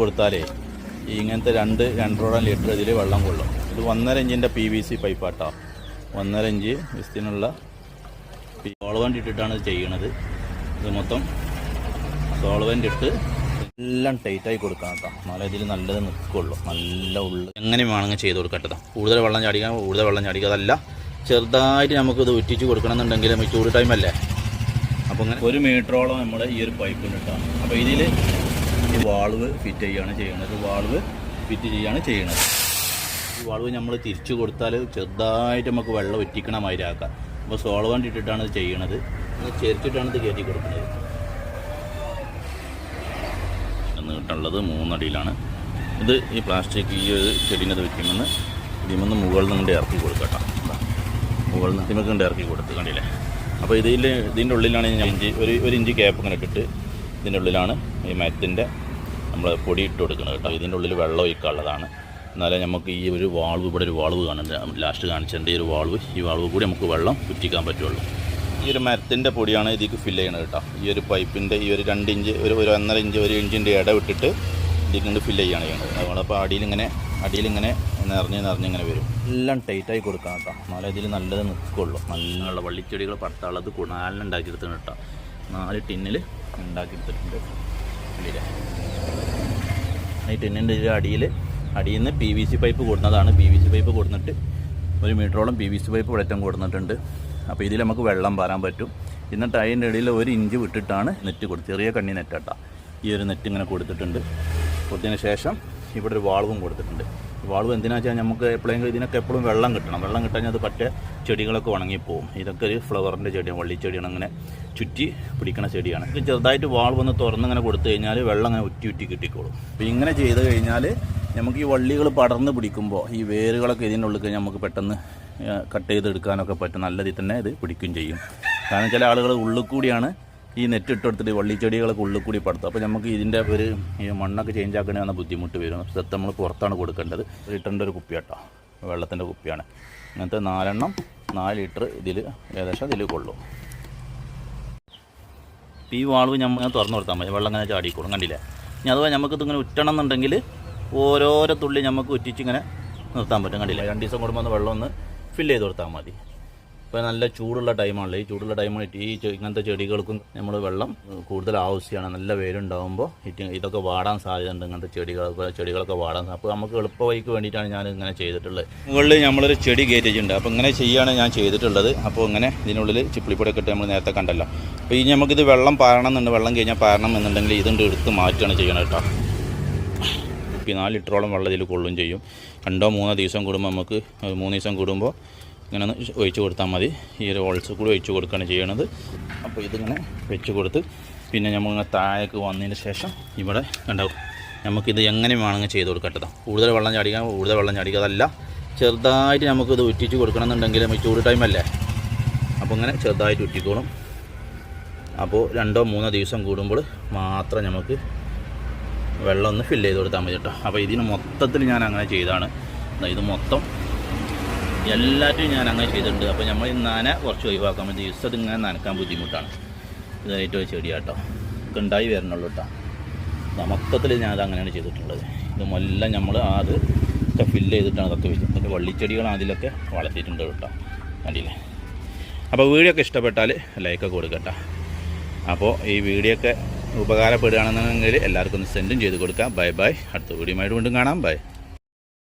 കൊടുത്താലേ ഈ ഇങ്ങനത്തെ രണ്ട് രണ്ടോളം ലിറ്റർ ഇതിൽ വെള്ളം കൊള്ളും. ഇത് ഒന്നര ഇഞ്ചിന്റെ പി വി സി പൈപ്പാട്ടോ ഒന്നര ഇഞ്ച് വിസ്തീനുള്ള സോൾവന്റ് ഇട്ടിട്ടാണ് ഇത് ചെയ്യണത്. ഇത് മൊത്തം സോൾവന്റ് ഇട്ട് എല്ലാം ടൈറ്റായി കൊടുക്കണം കേട്ടോ. എന്നാലേ ഇതിൽ നല്ലത് നിൽക്കുള്ളൂ നല്ല ഉള്ളു. എങ്ങനെ വേണമെങ്കിൽ ചെയ്ത് കൊടുക്കട്ടോ കൂടുതൽ വെള്ളം ചാടിക്കാൻ കൂടുതൽ വെള്ളം ചാടിക്കുക അതല്ല ചെറുതായിട്ട് നമുക്കിത് ഉറ്റിച്ച് കൊടുക്കണമെന്നുണ്ടെങ്കിൽ നമുക്ക് ചൂട് ടൈമല്ലേ അപ്പോൾ ഒരു മീറ്ററോളം നമ്മൾ ഈ ഒരു പൈപ്പിൽ ഇട്ടാണ് അപ്പോൾ ഇതിൽ ഈ വാൾവ് ഫിറ്റ് ചെയ്യുകയാണ് ചെയ്യുന്നത്. വാൾവ് ഫിറ്റ് ചെയ്യുകയാണ് ചെയ്യുന്നത്. ഈ വാൾവ് നമ്മൾ തിരിച്ചു കൊടുത്താൽ ചെറുതായിട്ട് നമുക്ക് വെള്ളം ഒറ്റിക്കണ മാതിരി ആക്കാം. അപ്പോൾ സോൾവന്റ് ഇട്ടിട്ടാണ് ഇത് ചെയ്യണത് ചെരിച്ചിട്ടാണ് ഇത് കയറ്റി കൊടുക്കുന്നത്. നീട്ടുള്ളത് മൂന്നടിയിലാണ്. ഇത് ഈ പ്ലാസ്റ്റിക് ഈ ഒരു ചെടീനത് വെക്കുമെന്ന് ഇതിമെന്ന് മുകളിൽ നിന്ന് ഇറക്കി കൊടുക്കട്ടോ മുകളിൽ നിന്ന് ഇതിമൊക്കെ ഇറക്കി കൊടുത്ത് കണ്ടില്ലേ? അപ്പോൾ ഇതിൽ ഇതിന്റെ ഉള്ളിലാണ് ഞാൻ ഇഞ്ചി ഒരു ഒരു ഇഞ്ചി ക്യാപ്പ് ഇങ്ങനെ ഇട്ടിട്ട് ഇതിന്റെ ഉള്ളിലാണ് ഈ മരത്തിന്റെ നമ്മൾ പൊടി ഇട്ട് കൊടുക്കണം കേട്ടോ. ഇതിന്റെ ഉള്ളിൽ വെള്ളം ഒഴിക്കാനുള്ളതാണ്. എന്നാലേ നമുക്ക് ഈ ഒരു വാൾവ് ഇവിടെ ഒരു വാൾവ് കാണുന്നുണ്ട്. ലാസ്റ്റ് കാണിച്ചിട്ടുണ്ട് ഈ ഒരു വാൾവ്. ഈ വാൾവ് കൂടി നമുക്ക് വെള്ളം കുറ്റിക്കാൻ പറ്റുള്ളൂ. ഈ ഒരു മരത്തിന്റെ പൊടിയാണ് ഇതിലേക്ക് ഫില്ല് ചെയ്യണത് കേട്ടോ. ഈ ഒരു പൈപ്പിന്റെ ഈ ഒരു രണ്ട് ഇഞ്ച് ഒരു ഒരു ഒന്നര ഇഞ്ച് ഒരു ഇഞ്ചിന്റെ ഇട വിട്ടിട്ട് ഇതിലേക്ക് ഫില്ല് ചെയ്യാണ് ചെയ്യണത് നമ്മളപ്പോൾ അടിയിലിങ്ങനെ അടിയിലിങ്ങനെ നിറഞ്ഞ് ഇങ്ങനെ വരും. എല്ലാം ടൈറ്റായി കൊടുക്കണം കേട്ടോ. എന്നാലേ ഇതിൽ നല്ലത് നിൽക്കുള്ളൂ. നല്ല വള്ളിച്ചെടികൾ പട്ടാളത് നാലിന് ഉണ്ടാക്കിയെടുത്താണ് കേട്ടോ. നാല് ടിന്നിൽ ഉണ്ടാക്കിയെടുത്തിട്ടുണ്ട്. കണ്ടില്ലേ ഈ ടിന്നിന്റെ ഇതിൽ അടിയിൽ അടിയിൽ നിന്ന് പി വി സി പൈപ്പ് കൊടുക്കുന്നതാണ് പി വി സി പൈപ്പ് കൊടുത്തിട്ട് ഒരു മീറ്ററോളം പി വി സി പൈപ്പ് വെട്ടം കൊടുത്തിട്ടുണ്ട്. അപ്പോൾ ഇതിൽ നമുക്ക് വെള്ളം വരാൻ പറ്റും. എന്നിട്ട് അതിന്റെ ഇടയിൽ ഒരു ഇഞ്ച് വിട്ടിട്ടാണ് നെറ്റ് കൊടുത്ത് ചെറിയ കണ്ണി നെറ്റാട്ട. ഈ ഒരു നെറ്റ് ഇങ്ങനെ കൊടുത്തിട്ടുണ്ട്. കൊടുത്തതിന് ശേഷം ഇവിടെ ഒരു വാൾവും കൊടുത്തിട്ടുണ്ട്. വാൾവ് എന്തിനാ വെച്ചാൽ നമുക്ക് എപ്പോഴെങ്കിലും ഇതിനൊക്കെ എപ്പോഴും വെള്ളം കിട്ടണം. വെള്ളം കിട്ടാൻ അത് പറ്റ ചെടികളൊക്കെ ഉണങ്ങിപ്പോവും. ഇതൊക്കെ ഒരു ഫ്ലവറിന്റെ ചെടിയാണ് വള്ളിച്ചെടിയാണ്. അങ്ങനെ ചുറ്റി പിടിക്കുന്ന ചെടിയാണ്. ഇത് ചെറുതായിട്ട് വാൾവ് ഒന്ന് തുറന്നിങ്ങനെ കൊടുത്തു കഴിഞ്ഞാൽ വെള്ളം അങ്ങനെ ഉറ്റി ഉറ്റി കിട്ടിക്കോളും. അപ്പോൾ ഇങ്ങനെ ചെയ്ത് കഴിഞ്ഞാൽ നമുക്ക് ഈ വള്ളികൾ പടർന്ന് പിടിക്കുമ്പോൾ ഈ വേരുകളൊക്കെ ഇതിന്റെ ഉള്ളിൽ കഴിഞ്ഞാൽ നമുക്ക് പെട്ടെന്ന് കട്ട് ചെയ്തെടുക്കാനൊക്കെ പറ്റും. നല്ല രീതിയിൽ തന്നെ ഇത് പിടിക്കുകയും ചെയ്യും. കാരണം ചില ആളുകൾ ഉള്ളിൽ കൂടിയാണ് ഈ നെറ്റ് ഇട്ടെടുത്തിട്ട് വള്ളിച്ചെടികളൊക്കെ ഉള്ളിൽ കൂടി പടുത്തും. അപ്പോൾ നമുക്ക് ഇതിന്റെ ഒരു ഈ മണ്ണൊക്കെ ചേഞ്ച് ആക്കണേ വന്ന ബുദ്ധിമുട്ട് വരും സെത്ത് നമ്മൾ പുറത്താണ് കൊടുക്കേണ്ടത്. ലിറ്ററിന്റെ ഒരു കുപ്പിയാട്ടോ വെള്ളത്തിന്റെ കുപ്പിയാണ്. അങ്ങനത്തെ നാലെണ്ണം നാല് ലിറ്റർ ഇതിൽ ഏകദേശം ഇതിൽ കൊള്ളും. ഈ വാൾവ് നമ്മൾ തുറന്നു കൊടുത്താൽ മതി. വെള്ളം ഇങ്ങനെ ചാടിക്കോളും. കണ്ടില്ലേ? ഇനി അഥവാ നമുക്കിത് ഇങ്ങനെ ഉറ്റണം എന്നുണ്ടെങ്കിൽ ഓരോരോ തുള്ളി നമുക്ക് ഉറ്റിച്ചിങ്ങനെ നിർത്താൻ പറ്റും. കണ്ടില്ല? രണ്ട് ദിവസം കൂടുമ്പോൾ ഒന്ന് വെള്ളം ഒന്ന് ഫില്ല് ചെയ്ത് കൊടുത്താൽ മതി. ഇപ്പോൾ നല്ല ചൂടുള്ള ടൈമാണല്ലോ ഈ ചൂടുള്ള ടൈമായിട്ട് ഈ ഇങ്ങനത്തെ ചെടികൾക്കും നമ്മൾ വെള്ളം കൂടുതൽ ആവശ്യമാണ് നല്ല വെയിലുണ്ടാകുമ്പോൾ ഇത് ഇതൊക്കെ വാടാൻ സാധ്യതയുണ്ട്. ഇങ്ങനത്തെ ചെടികളൊക്കെ ചെടികളൊക്കെ വാടാൻ അപ്പോൾ നമുക്ക് എളുപ്പ വഴിക്ക് വേണ്ടിയിട്ടാണ് ഞാൻ ഇങ്ങനെ ചെയ്തിട്ടുള്ളത്. മുകളിൽ നമ്മളൊരു ചെടി കയറ്റിയിട്ടുണ്ട്. അപ്പോൾ ഇങ്ങനെ ചെയ്യാണ് ഞാൻ ചെയ്തിട്ടുള്ളത്. അപ്പോൾ ഇങ്ങനെ ഇതിനുള്ളിൽ ചിപ്പിളിപ്പൊടിയൊക്കെ ഇട്ട് നമ്മൾ നേരത്തെ കണ്ടല്ലോ. അപ്പോൾ ഇനി നമുക്കിത് വെള്ളം പാരണം എന്നുണ്ട് വെള്ളം കഴിഞ്ഞാൽ പാരണം എന്നുണ്ടെങ്കിൽ ഇതുണ്ട് എടുത്ത് മാറ്റുകയാണ് ചെയ്യണം കേട്ടോ. നാല് ലിറ്ററോളം വെള്ളം ഇതിൽ കൊള്ളും ചെയ്യും. രണ്ടോ മൂന്നോ ദിവസം കൂടുമ്പോൾ നമുക്ക് മൂന്ന് ദിവസം കൂടുമ്പോൾ ഇങ്ങനെ ഒഴിച്ചു കൊടുത്താൽ മതി. ഈ ഒരു ഹോൾസ് കൂടി ഒഴിച്ചു കൊടുക്കുകയാണ് ചെയ്യണത്. അപ്പോൾ ഇതിങ്ങനെ വെച്ച് കൊടുത്ത് പിന്നെ നമ്മളിങ്ങനെ താഴേക്ക് വന്നതിന് ശേഷം ഇവിടെ ഉണ്ടാവും നമുക്കിത് എങ്ങനെ വേണമെങ്കിൽ ചെയ്ത് കൊടുക്കട്ടതാ കൂടുതൽ വെള്ളം ചാടിക്കാൻ കൂടുതൽ വെള്ളം ചാടിക്കുക അതല്ല ചെറുതായിട്ട് നമുക്കിത് ഉറ്റിച്ച് കൊടുക്കണമെന്നുണ്ടെങ്കിൽ നമുക്ക് ചൂട് ടൈമല്ലേ അപ്പോൾ ഇങ്ങനെ ചെറുതായിട്ട് ഉറ്റിക്കോളും. അപ്പോൾ രണ്ടോ മൂന്നോ ദിവസം കൂടുമ്പോൾ മാത്രം നമുക്ക് വെള്ളം ഒന്ന് ഫില്ല് ചെയ്ത് കൊടുത്താൽ മതി കേട്ടോ. അപ്പോൾ ഇതിന് മൊത്തത്തിൽ ഞാൻ അങ്ങനെ ചെയ്താണ് ഇത് മൊത്തം എല്ലാറ്റിനും ഞാൻ അങ്ങനെ ചെയ്തിട്ടുണ്ട്. അപ്പോൾ നമ്മൾ നന കുറച്ച് ഒഴിവാക്കാൻ വേണ്ടി യൂസ് അതിങ്ങനെ നനക്കാൻ ബുദ്ധിമുട്ടാണ്. ഇതായിട്ട് ഒരു ചെടിയാട്ടോ ഒക്കെ ഉണ്ടായി വരണുള്ളൂ കേട്ടോ മൊത്തത്തിൽ ഞാൻ അത് അങ്ങനെയാണ് ചെയ്തിട്ടുള്ളത്. ഇത് എല്ലാം നമ്മൾ അത് ഒക്കെ ഫില്ല് ചെയ്തിട്ടാണ് അതൊക്കെ വെച്ചത് പിന്നെ വള്ളിച്ചെടികൾ അതിലൊക്കെ വളർത്തിയിട്ടുണ്ട് കേട്ടോ. കണ്ടില്ലേ? അപ്പോൾ വീഡിയോ ഒക്കെ ഇഷ്ടപ്പെട്ടാൽ ലൈക്കൊക്കെ കൊടുക്കട്ടോ അപ്പോൾ ഈ വീഡിയോ ഒക്കെ ഉപകാരപ്പെടുകയാണെന്നുണ്ടെങ്കിൽ എല്ലാവർക്കും ഒന്ന് സെൻഡും ചെയ്ത് കൊടുക്കാം. ബൈ ബൈ അടുത്ത വീഡിയോ ആയിട്ട് വീണ്ടും കാണാം. ബൈ